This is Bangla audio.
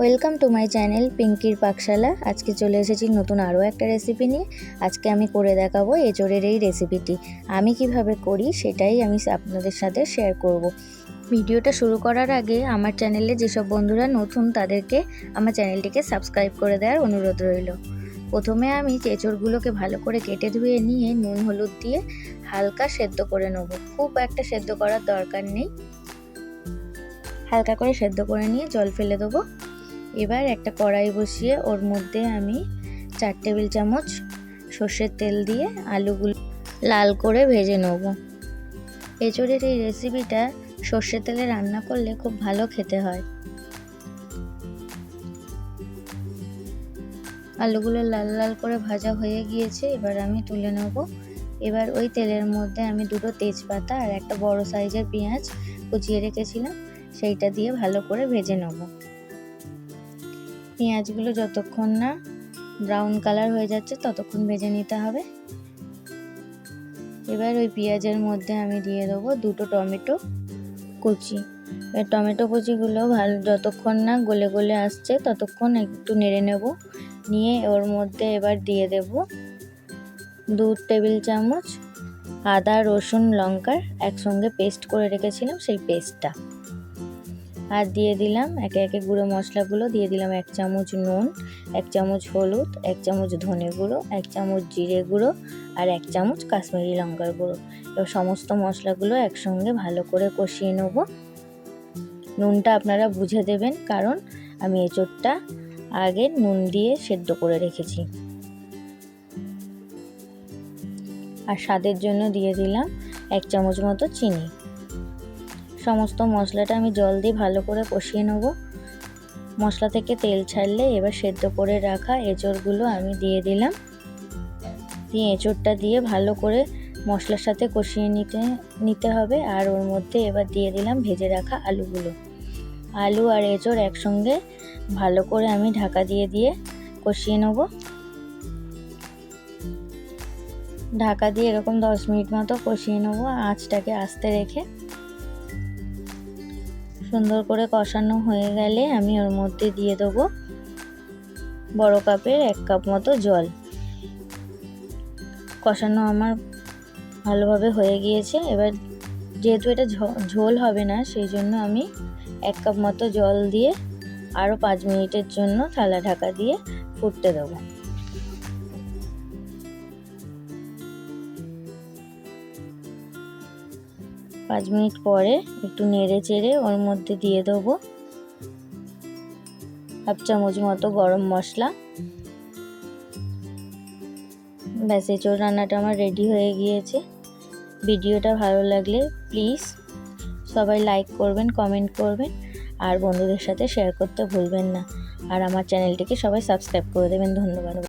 ওয়েলকাম টু মাই চ্যানেল পিঙ্কির পাকশালা। আজকে চলে এসেছি নতুন আরও একটা রেসিপি নিয়ে। আজকে আমি করে দেখাবো এঁচোড়ের এই রেসিপিটি আমি কীভাবে করি সেটাই আমি আপনাদের সাথে শেয়ার করব। ভিডিওটা শুরু করার আগে আমার চ্যানেলে যেসব বন্ধুরা নতুন তাদেরকে আমার চ্যানেলটিকে সাবস্ক্রাইব করে দেওয়ার অনুরোধ রইল। প্রথমে আমি এঁচোড়গুলোকে ভালো করে কেটে ধুয়ে নিয়ে নুন, হলুদ দিয়ে হালকা সেদ্ধ করে নেব। খুব একটা সেদ্ধ করার দরকার নেই। হালকা করে সেদ্ধ করে নিয়ে জল ফেলে দেবো। এবার একটা কড়াই বসিয়ে ওর মধ্যে আমি চার টেবিল চামচ সর্ষের তেল দিয়ে আলুগুলো লাল করে ভেজে নেব। এঁচড়ের এই রেসিপিটা সর্ষের তেলে রান্না করলে খুব ভালো খেতে হয়। আলুগুলো লাল লাল করে ভাজা হয়ে গিয়েছে, এবার আমি তুলে নেব। এবার ওই তেলের মধ্যে আমি দুটো তেজপাতা আর একটা বড় সাইজের পেঁয়াজ কুচিয়ে রেখেছিলাম, সেইটা দিয়ে ভালো করে ভেজে নেব। পেঁয়াজগুলো যতক্ষণ না ব্রাউন কালার হয়ে যাচ্ছে, ততক্ষণ ভেজে নিতে হবে। এবার ওই পেঁয়াজের মধ্যে আমি দিয়ে দেবো দুটো টমেটো কুচি। এবার টমেটো কুচিগুলো ভালো, যতক্ষণ না গলে গলে আসছে, ততক্ষণ একটু নেড়ে নেব। নিয়ে ওর মধ্যে এবার দিয়ে দেব দু টেবিল চামচ, আদা, রসুন, লঙ্কার একসঙ্গে পেস্ট করে রেখেছিলাম সেই পেস্টটা আর দিয়ে দিলাম একে একে গুঁড়ো মশলাগুলো, দিয়ে দিলাম এক চামচ নুন, এক চামচ হলুদ, এক চামচ ধনে গুঁড়ো, এক চামচ জিরে গুঁড়ো আর এক চামচ কাশ্মীরি লঙ্কার গুঁড়ো। এবার সমস্ত মশলাগুলো একসঙ্গে ভালো করে কষিয়ে নেব। নুনটা আপনারা বুঝে দেবেন, কারণ আমি এঁচোড়টা আগে নুন দিয়ে সেদ্ধ করে রেখেছি। আর স্বাদের জন্য দিয়ে দিলাম এক চামচ মতো চিনি। সমস্ত মশলাটা আমি জল দিয়ে ভালো করে কষিয়ে নেব। মশলা থেকে তেল ছাড়লে এবার সেদ্ধ করে রাখা এঁচড়গুলো আমি দিয়ে দিলাম। দিয়ে এঁচড়টা দিয়ে ভালো করে মশলার সাথে কষিয়ে নিতে নিতে হবে। আর ওর মধ্যে এবার দিয়ে দিলাম ভেজে রাখা আলুগুলো। আলু আর এঁচড় একসঙ্গে ভালো করে আমি ঢাকা দিয়ে দিয়ে কষিয়ে নেব। ঢাকা দিয়ে এরকম দশ মিনিট মতো কষিয়ে নেব আঁচটাকে আস্তে রেখে। সুন্দর করে কষানো হয়ে গেলে আমি ওর মধ্যে দিয়ে দেবো বড় কাপের এক কাপ মতো জল। কষানো আমার ভালোভাবে হয়ে গিয়েছে। এবার যেহেতু এটা ঝোল হবে না, সেই জন্য আমি এক কাপ মতো জল দিয়ে আরও পাঁচ মিনিটের জন্য থালা ঢাকা দিয়ে ফুটতে দেবো। পাঁচ মিনিট পরে একটু নেড়ে চেড়ে ওর মধ্যে দিয়ে দেবো হাফ চামচ মতো গরম মশলা। ব্যাস, এঁচোড় রান্নাটা আমার রেডি হয়ে গিয়েছে। ভিডিওটা ভালো লাগলে প্লিজ সবাই লাইক করবেন কমেন্ট করবেন, আর বন্ধুদের সাথে শেয়ার করতে ভুলবেন না। আর আমার চ্যানেলটিকে সবাই সাবস্ক্রাইব করে দেবেন। ধন্যবাদ।